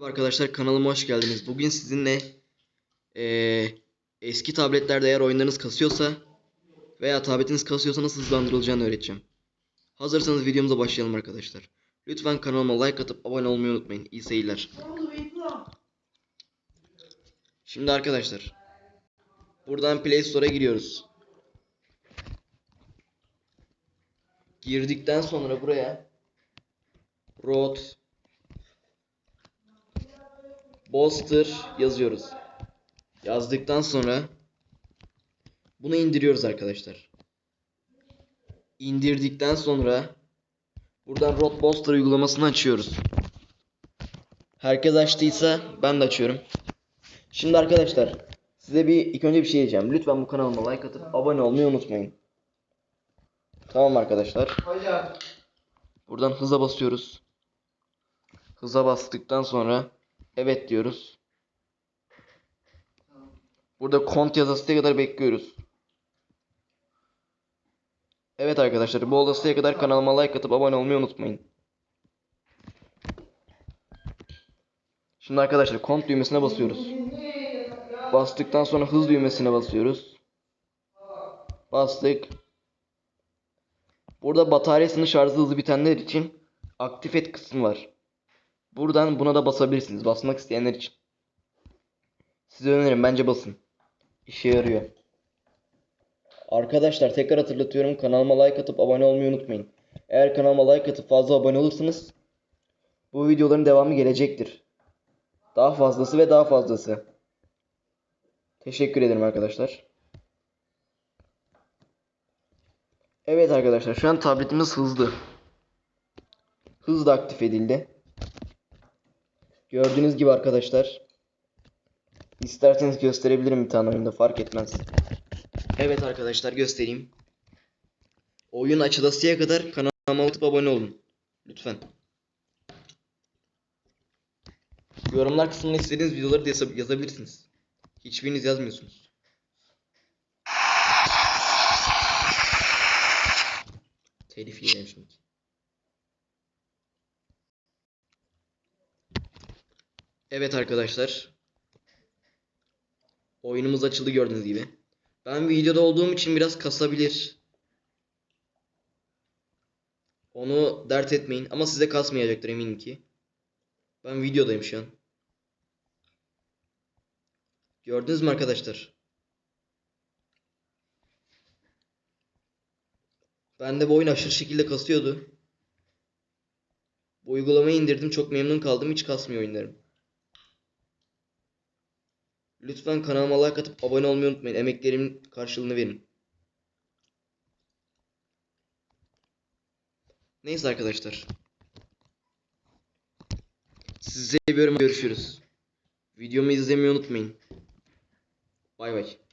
Arkadaşlar kanalıma hoş geldiniz. Bugün sizinle eee, eski tabletlerde eğer oyunlarınız kasıyorsa veya tabletiniz kasıyorsa nasıl hızlandırılacağını öğreteceğim. Hazırsanız videomuza başlayalım arkadaşlar. Lütfen kanalıma like atıp abone olmayı unutmayın. İyi seyirler. Şimdi arkadaşlar buradan Play Store'a giriyoruz. Girdikten sonra buraya Road Bolster yazıyoruz. Yazdıktan sonra bunu indiriyoruz arkadaşlar. İndirdikten sonra buradan Road Bolster uygulamasını açıyoruz. Herkes açtıysa ben de açıyorum. Şimdi arkadaşlar size bir ilk önce bir şey diyeceğim. Lütfen bu kanalıma like atıp abone olmayı unutmayın. Tamam arkadaşlar. Hocam. Buradan hıza basıyoruz. Hıza bastıktan sonra evet diyoruz. Burada kont yazısıya kadar bekliyoruz. Evet arkadaşlar bu olasıya kadar kanalıma like atıp abone olmayı unutmayın. Şimdi arkadaşlar kont düğmesine basıyoruz. Bastıktan sonra hız düğmesine basıyoruz. Bastık. Burada bataryasının şarjı hızlı bitenler için aktif et kısmı var. Buradan buna da basabilirsiniz. Basmak isteyenler için. Size öneririm bence basın. İşe yarıyor. Arkadaşlar tekrar hatırlatıyorum kanalıma like atıp abone olmayı unutmayın. Eğer kanalıma like atıp fazla abone olursanız bu videoların devamı gelecektir. Daha fazlası ve daha fazlası. Teşekkür ederim arkadaşlar. Evet arkadaşlar şu an tabletimiz hızlı. Hız da aktif edildi. Gördüğünüz gibi arkadaşlar. İsterseniz gösterebilirim bir tane oyunda fark etmez. Evet arkadaşlar göstereyim. Oyun açılasıya kadar kanalıma atıp abone olun. Lütfen. Yorumlar kısmına istediğiniz videoları da yaz- yazabilirsiniz. Hiçbiriniz yazmıyorsunuz. Telif yiyeceğim şimdi. Evet arkadaşlar. Oyunumuz açıldı gördüğünüz gibi. Ben videoda olduğum için biraz kasabilir. Onu dert etmeyin ama size kasmayacaktır eminim ki. Ben videodayım şu an. Gördünüz mü arkadaşlar? Ben de bu oyun aşırı şekilde kasıyordu. Bu uygulamayı indirdim çok memnun kaldım hiç kasmıyor oyunlarım. Lütfen kanalıma like atıp abone olmayı unutmayın. Emeklerimin karşılığını verin. Neyse arkadaşlar. Sizi seviyorum. Görüşürüz. Videomu izlemeyi unutmayın. Bay bay.